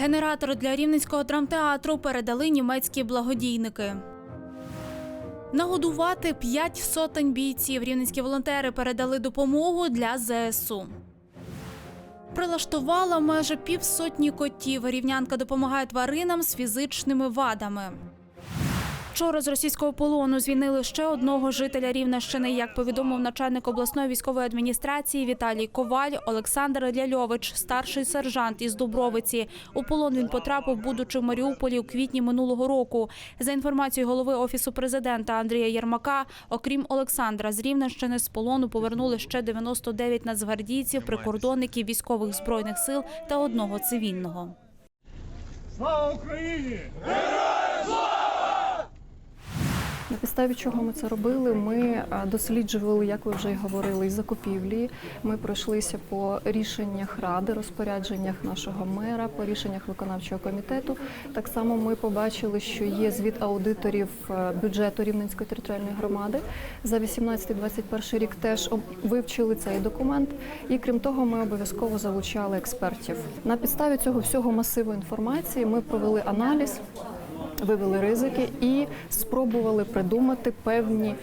Генератор для рівненського драмтеатру передали німецькі благодійники. Нагодувати п'ять сотень бійців. Рівненські волонтери передали допомогу для ЗСУ. Прилаштувала майже півсотні котів. Рівнянка допомагає тваринам з фізичними вадами. Вчора з російського полону звільнили ще одного жителя Рівненщини. Як повідомив начальник обласної військової адміністрації Віталій Коваль, Олександр Ляльович, старший сержант із Дубровиці. У полон він потрапив, будучи в Маріуполі у квітні минулого року. За інформацією голови офісу президента Андрія Єрмака, окрім Олександра, з Рівненщини з полону повернули ще 99 нацгвардійців, прикордонників військових збройних сил та одного цивільного. Слава Україні! На підставі чого ми це робили? Ми досліджували, як ви вже й говорили, і закупівлі. Ми пройшлися по рішеннях ради, розпорядженнях нашого мера, по рішеннях виконавчого комітету. Так само ми побачили, що є звіт аудиторів е, бюджету Рівненської територіальної громади за 18-21 рік. Теж вивчили цей документ. І крім того, ми обов'язково залучали експертів. На підставі цього всього масиву інформації ми провели аналіз вивели ризики і спробували придумати певні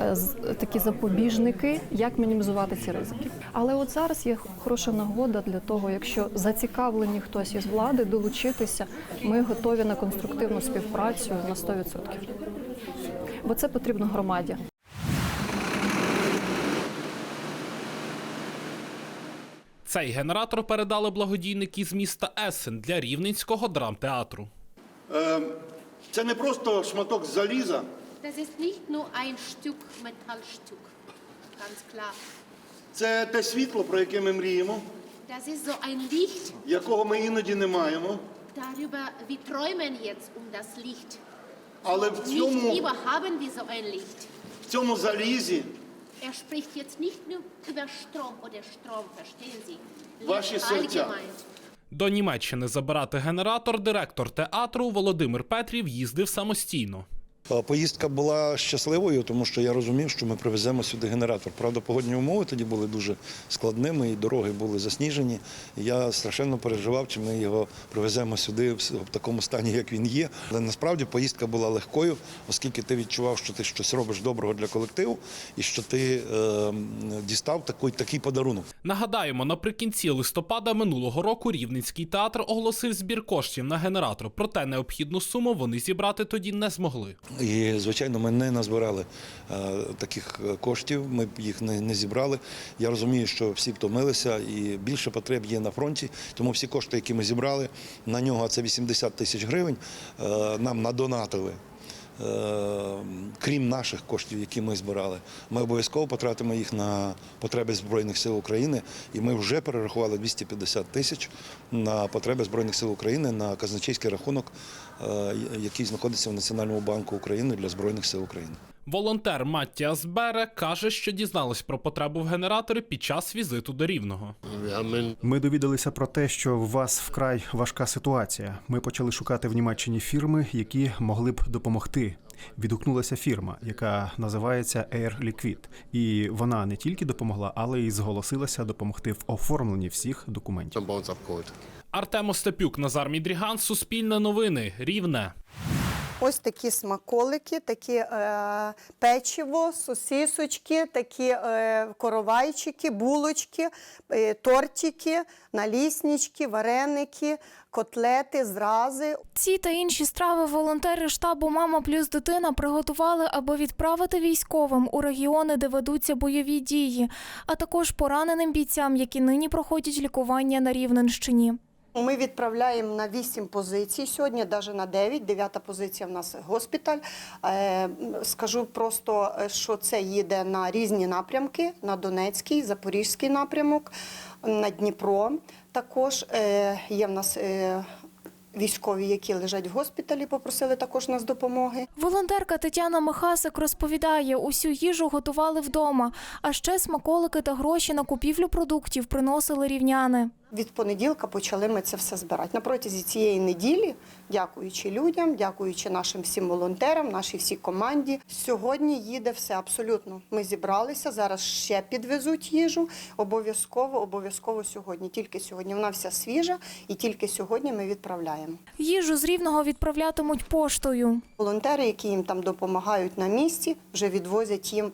е, такі запобіжники, як мінімізувати ці ризики. Але от зараз є хороша нагода для того, якщо зацікавлені хтось із влади долучитися, ми готові на конструктивну співпрацю на 100%. Бо це потрібно громаді. Цей генератор передали благодійники з міста Есен для рівненського драмтеатру. Е, Це не просто шматок заліза, Das ist nicht nur ein Stück Metallstück, ganz klar. це те світло, про яке ми мріємо, Das ist so ein Licht, якого ми іноді не маємо. darüber wir träumen jetzt um das Licht. Але в Nicht цьому, immer haben wir so ein Licht. в цьому залізі Er spricht jetzt nicht nur über Strom oder Strom, verstehen Sie? Ваші Licht серця. allgemein. До Німеччини забирати генератор директор театру Володимир Петрів їздив самостійно. Е, Поїздка була щасливою, тому що я розумів, що ми привеземо сюди генератор. Правда, погодні умови тоді були дуже складними, і дороги були засніжені. Я страшенно переживав, чи ми його привеземо сюди в такому стані, як він є. Але насправді поїздка була легкою, оскільки ти відчував, що ти щось робиш доброго для колективу, і що ти е, дістав такий, такий подарунок. Нагадаємо, наприкінці листопада минулого року Рівненський театр оголосив збір коштів на генератор, проте необхідну суму вони зібрати тоді не змогли. І, звичайно, ми не назбирали е, таких е, коштів, ми їх не, не зібрали. Я розумію, що всі втомилися і більше потреб є на фронті. Тому всі кошти, які ми зібрали, на нього це 80 тисяч гривень, е, нам надонатили. Е, Крім наших коштів, які ми збирали, ми обов'язково потратимо їх на потреби Збройних сил України, і ми вже перерахували 250 тисяч на потреби Збройних сил України на казначейський рахунок, е, який знаходиться в Національному банку України для Збройних сил України. Волонтер Маттіас Бере каже, що дізналась про потребу в генераторі під час візиту до Рівного. Ми довідалися про те, що у вас вкрай важка ситуація. Ми почали шукати в Німеччині фірми, які могли б допомогти. Відгукнулася фірма, яка називається Air Liquid. І вона не тільки допомогла, але й зголосилася допомогти в оформленні всіх документів. Артем Остапюк, Назар Мідріган, Суспільне новини, Рівне. Ось такі смаколики, такі е, печиво, сосисочки, такі е, коровайчики, булочки, е, тортики, наліснички, вареники, котлети, зрази. Ці та інші страви волонтери штабу Мама плюс дитина приготували, аби відправити військовим у регіони, де ведуться бойові дії, а також пораненим бійцям, які нині проходять лікування на Рівненщині. Ми відправляємо на 8 позицій сьогодні, навіть на 9. Дев'ята позиція в нас госпіталь. Е, Скажу просто, що це їде на різні напрямки: на Донецький, Запорізький напрямок, на Дніпро. Також е, є в нас е, військові, які лежать в госпіталі, попросили також нас допомоги. Волонтерка Тетяна Михасик розповідає, усю їжу готували вдома, а ще смаколики та гроші на купівлю продуктів приносили рівняни. Від понеділка почали ми це все збирати. На протязі цієї неділі, дякуючи людям, дякуючи нашим всім волонтерам, нашій всій команді. Сьогодні їде все абсолютно. Ми зібралися. Зараз ще підвезуть їжу. Обов'язково, обов'язково сьогодні. Тільки сьогодні вона вся свіжа, і тільки сьогодні ми відправляємо. Їжу з рівного відправлятимуть поштою. Волонтери, які їм там допомагають на місці, вже відвозять їм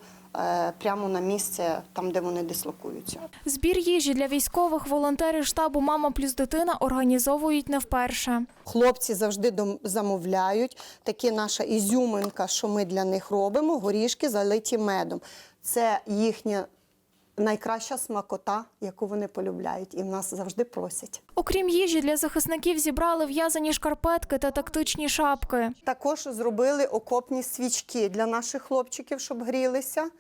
прямо на місце, там де вони дислокуються. Збір їжі для військових волонтери штабу Мама плюс дитина організовують не вперше. Хлопці завжди замовляють. Таке наша ізюминка, що ми для них робимо, горішки залиті медом. Це їхня найкраща смакота, яку вони полюбляють, і в нас завжди просять. Окрім їжі, для захисників зібрали в'язані шкарпетки та тактичні шапки. Також зробили окопні свічки для наших хлопчиків, щоб грілися.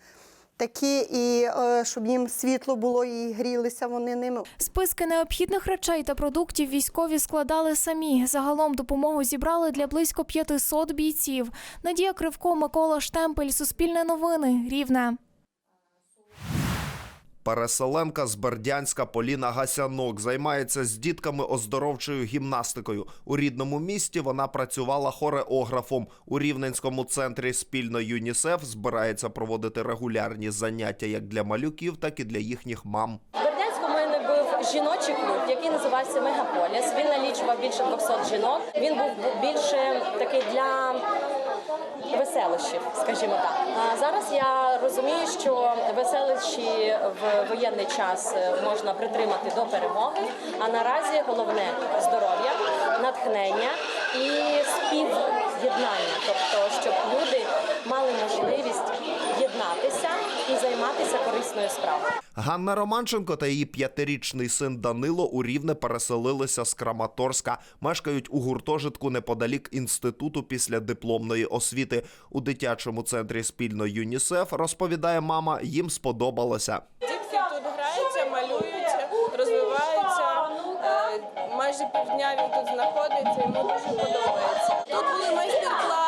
Такі, і е, щоб їм світло було і грілися вони ними. Списки необхідних речей та продуктів військові складали самі. Загалом допомогу зібрали для близько 500 бійців. Надія Кривко, Микола Штемпель, Суспільне новини, Рівне. Переселенка з Бердянська Поліна Гасянок займається з дітками оздоровчою гімнастикою. У рідному місті вона працювала хореографом. У Рівненському центрі спільно ЮНІСЕФ збирається проводити регулярні заняття як для малюків, так і для їхніх мам. Бердянську мене був жіночий клуб, який називався Мегаполіс. Він налічував більше 200 жінок. Він був більше такий для веселощів, скажімо так. А зараз я розумію, що веселищі в воєнний час е, можна притримати до перемоги. А наразі головне здоров'я, натхнення і спів'єднання, тобто щоб люди мали можливість єднатися і займатися корисною справою. Ганна Романченко та її п'ятирічний син Данило у Рівне переселилися з Краматорська. Мешкають у гуртожитку неподалік інституту після дипломної освіти. У дитячому центрі спільно ЮНІСЕФ розповідає мама, їм сподобалося. Дітки тут граються, малюються, розвиваються. Е, Майже півдня він тут знаходиться, йому дуже подобається. Тут були майстер-класи,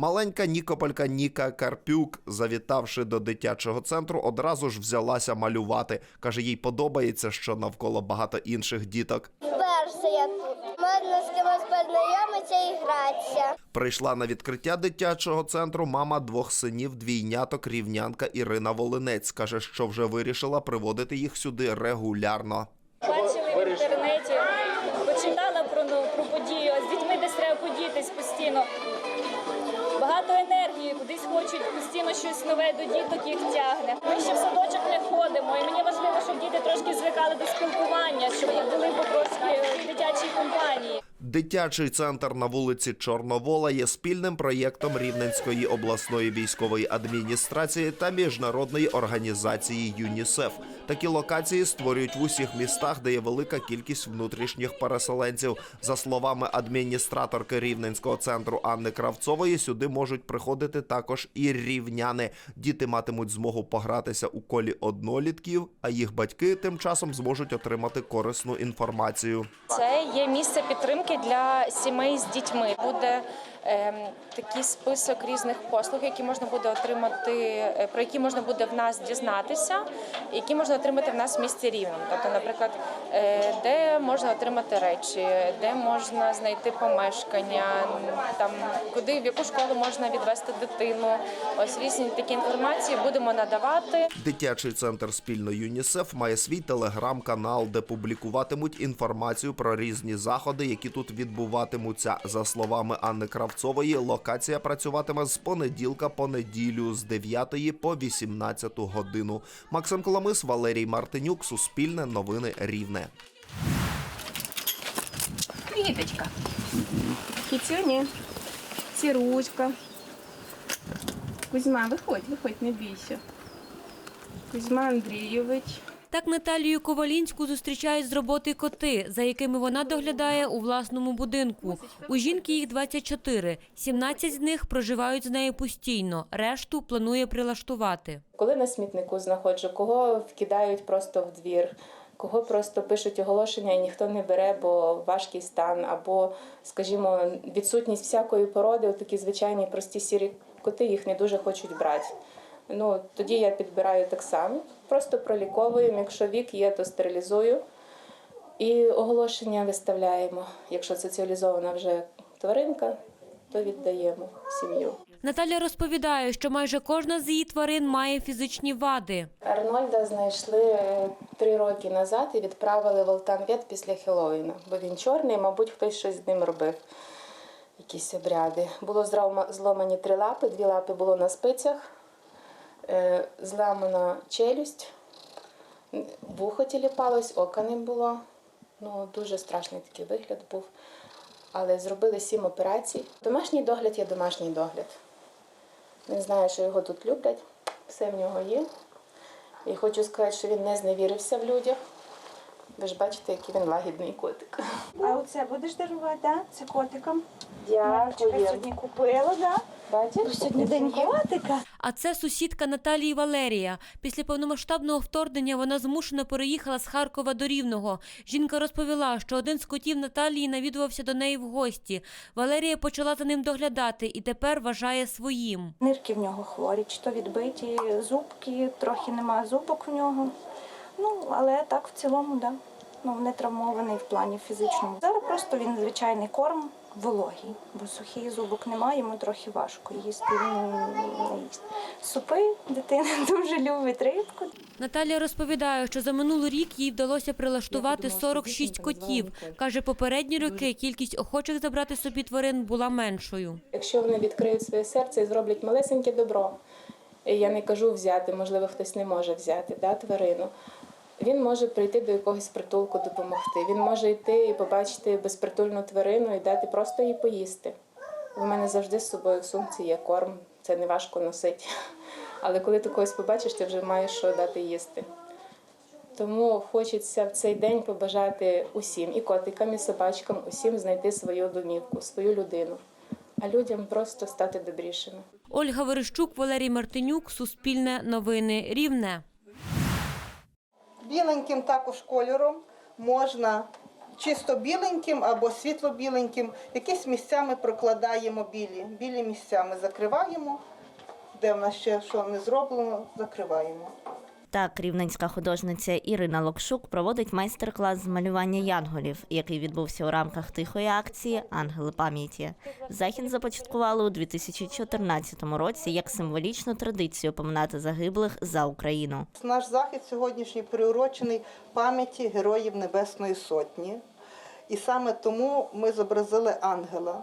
Маленька Нікополька Ніка Карпюк, завітавши до дитячого центру, одразу ж взялася малювати. Каже, їй подобається, що навколо багато інших діток. Перше я тут. Можна з кимось познайомитися і гратися. Прийшла на відкриття дитячого центру мама двох синів, двійняток, рівнянка Ірина Волинець. Каже, що вже вирішила приводити їх сюди регулярно. Хочуть постійно щось нове до діток їх тягне. Ми ще в садочок не ходимо, і мені важливо, щоб діти трошки звикали до спілкування, щоб їх були потрошки в дитячій компанії. Дитячий центр на вулиці Чорновола є спільним проєктом Рівненської обласної військової адміністрації та міжнародної організації ЮНІСЕФ. Такі локації створюють в усіх містах, де є велика кількість внутрішніх переселенців. За словами адміністраторки Рівненського центру Анни Кравцової, сюди можуть приходити також і рівняни. Діти матимуть змогу погратися у колі однолітків, а їх батьки тим часом зможуть отримати корисну інформацію. Це є місце підтримки для сімей з дітьми. Буде такий список різних послуг, які можна буде отримати, е, про які можна буде в нас дізнатися, які можна отримати в нас в місті Рівному. Тобто, наприклад, е, де можна отримати речі, де можна знайти помешкання, там куди в яку школу можна відвести дитину. Ось різні такі інформації будемо надавати. Дитячий центр спільно ЮНІСЕФ має свій телеграм-канал, де публікуватимуть інформацію про різні заходи, які тут відбуватимуться. За словами Анни Кравцової, локація працюватиме з понеділка по неділю з 9 по 18 годину. Максим Коломис, Валерій Мартинюк, Суспільне новини Рівне. Квіточка. Кіцюні. Сіручка. Кузьма, виходь, виходь, не бійся. Кузьма Андрійович. Так Наталію Ковалінську зустрічають з роботи коти, за якими вона доглядає у власному будинку. У жінки їх 24. 17 з них проживають з нею постійно. Решту планує прилаштувати. Коли на смітнику знаходжу, кого вкидають просто в двір, кого просто пишуть оголошення і ніхто не бере, бо важкий стан, або, скажімо, відсутність всякої породи, такі звичайні прості сірі коти їх не дуже хочуть брати. Ну, тоді я підбираю так само, просто проліковуємо. Якщо вік є, то стерилізую. І оголошення виставляємо. Якщо це цивілізована вже тваринка, то віддаємо сім'ю. Наталя розповідає, що майже кожна з її тварин має фізичні вади. Арнольда знайшли е, три роки назад і відправили в Алтанвет після Хеллоуіна, бо він чорний, мабуть, хтось щось з ним робив. Якісь обряди. Було зломані три лапи, дві лапи було на спицях, зламана челюсть, вухо тіліпалось, ока не було. Ну, дуже страшний такий вигляд був. Але зробили сім операцій. Домашній догляд є домашній догляд. Він знає, що його тут люблять, все в нього є. І хочу сказати, що він не зневірився в людях. Ви ж бачите, який він лагідний котик. А оце будеш дарувати, да? Це котиком. Дякую. Мамочка сьогодні купила, да? Бачиш? Сьогодні день котика. А це сусідка Наталії Валерія. Після повномасштабного вторгнення вона змушено переїхала з Харкова до Рівного. Жінка розповіла, що один з котів Наталії навідувався до неї в гості. Валерія почала за ним доглядати і тепер вважає своїм. Нирки в нього хворі, чи то відбиті зубки, трохи нема зубок в нього. Ну, але так в цілому, да. Ну, не травмований в плані фізичному. Зараз просто він звичайний корм вологий, бо сухий зубок немає, йому трохи важко їсти. Він не їсть. Супи дитина дуже любить рибку. Наталія розповідає, що за минулий рік їй вдалося прилаштувати 46 котів. Каже, попередні роки кількість охочих забрати собі тварин була меншою. Якщо вони відкриють своє серце і зроблять малесеньке добро, я не кажу взяти, можливо, хтось не може взяти да, тварину. Він може прийти до якогось притулку допомогти. Він може йти і побачити безпритульну тварину і дати просто їй поїсти. У мене завжди з собою в сумці є корм, це не важко носити. Але коли ти когось побачиш, ти вже маєш що дати їсти. Тому хочеться в цей день побажати усім, і котикам, і собачкам, усім знайти свою домівку, свою людину, а людям просто стати добрішими. Ольга Верещук, Валерій Мартинюк, Суспільне новини Рівне. Біленьким також кольором можна чисто біленьким або світло-біленьким. Якісь місцями прокладаємо білі. Білі місця ми закриваємо, де в нас ще що не зроблено, закриваємо. Так, рівненська художниця Ірина Локшук проводить майстер-клас з малювання янголів, який відбувся у рамках тихої акції Ангели пам'яті. Захід започаткували у 2014 році як символічну традицію поминати загиблих за Україну. Наш захід сьогоднішній приурочений пам'яті Героїв Небесної Сотні. І саме тому ми зобразили ангела.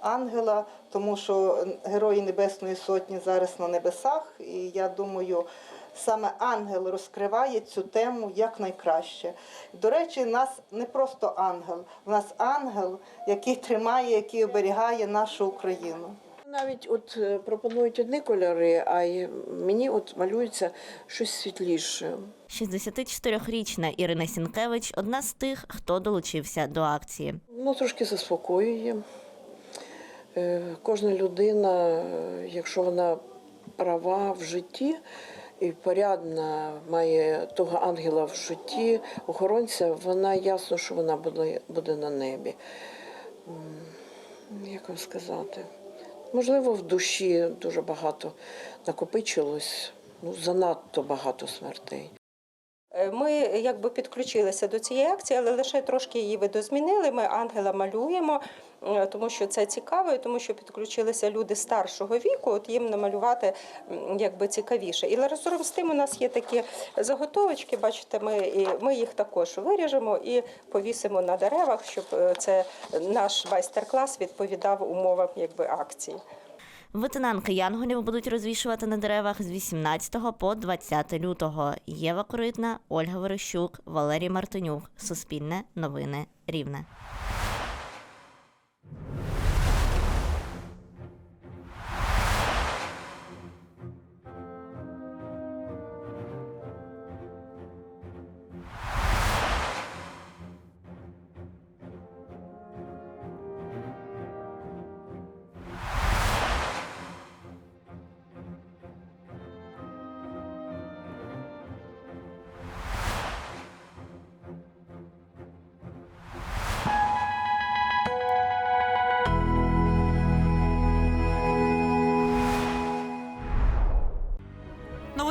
Ангела, тому що Герої Небесної Сотні зараз на небесах, і я думаю, саме ангел розкриває цю тему якнайкраще. До речі, нас не просто ангел, в нас ангел, який тримає, який оберігає нашу Україну. Навіть от е, пропонують одні кольори, а й мені от малюється щось світліше. 64-річна Ірина Сінкевич одна з тих, хто долучився до акції. Ну, трошки заспокоює. Е, Кожна людина, е, якщо вона права в житті і порядна, має того ангела в житті, охоронця, вона ясно, що вона буде, буде на небі. Як вам сказати? Можливо, в душі дуже багато накопичилось, ну, занадто багато смертей. Е, Ми якби підключилися до цієї акції, але лише трошки її видозмінили. Ми ангела малюємо, е, тому що це цікаво, і тому що підключилися люди старшого віку. От їм намалювати якби цікавіше. І разом з тим у нас є такі заготовочки. Бачите, ми і ми їх також виріжемо і повісимо на деревах, щоб е, це наш майстер-клас відповідав умовам якби акції. Витинанки янголів будуть розвішувати на деревах з 18 по 20 лютого. Єва Коритна, Ольга Верещук, Валерій Мартинюк. Суспільне новини Рівне.